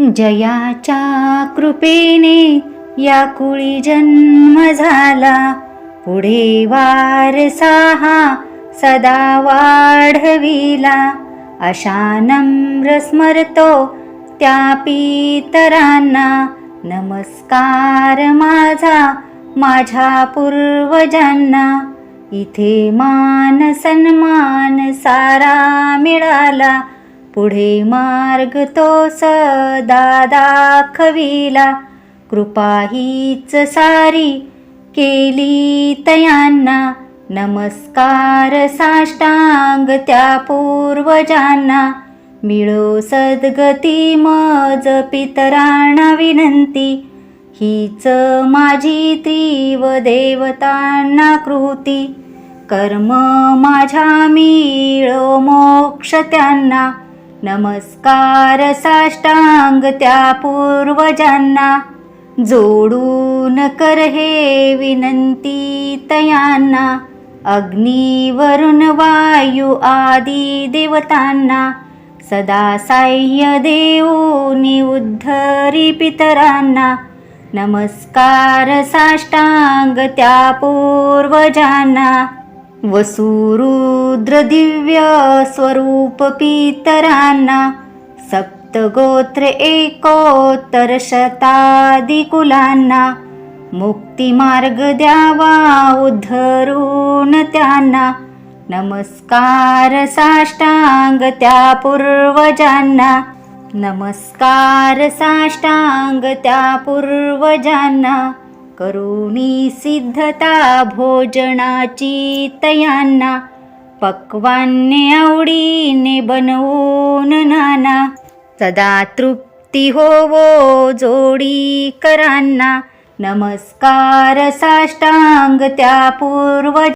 जयाच्या कृपेने या कुळी जन्म झाला. पुढे वारसा हा सदा वाढविला. अशा नम्र स्मरतो त्या पितरांना. नमस्कार माझा माझ्या पूर्वजांना. इथे मान सन्मान सारा मिळाला. पुढे मार्ग तो सदा दाखविला. कृपा हीच सारी केली तयांना. नमस्कार साष्टांग त्या पूर्वजांना. मिळो सद्गती मज पितराणा विनंती. हीच माझी तीव देवतांना कृती. कर्म माझ्या मिळो मोक्ष त्यांना. नमस्कार साष्टांग त्या पूर्वजांना. जोडून कर हे विनंती तयांना. अग्नी वरुण वायू आदी देवतांना. सदा साह्य देऊनी उद्धरी पितरांना. नमस्कार साष्टांग त्या पूर्वजांना. वसुरुद्र दिव्य स्वरूप पितरांना सप्तगोत्र एकोत्तर शतादिकुलांना मुक्तिमार्ग द्यावा उद्धरून त्यांना नमस्कार साष्टांग त्या पूर्वजांना नमस्कार साष्टांग त्या पूर्वजांना करुणी सिद्धता भोजनाची तयांना पक्वान्ने आवडीने बनवून नाना. सदा तृप्ती होवो जोडी करांना. नमस्कार साष्टांग त्या पूर्व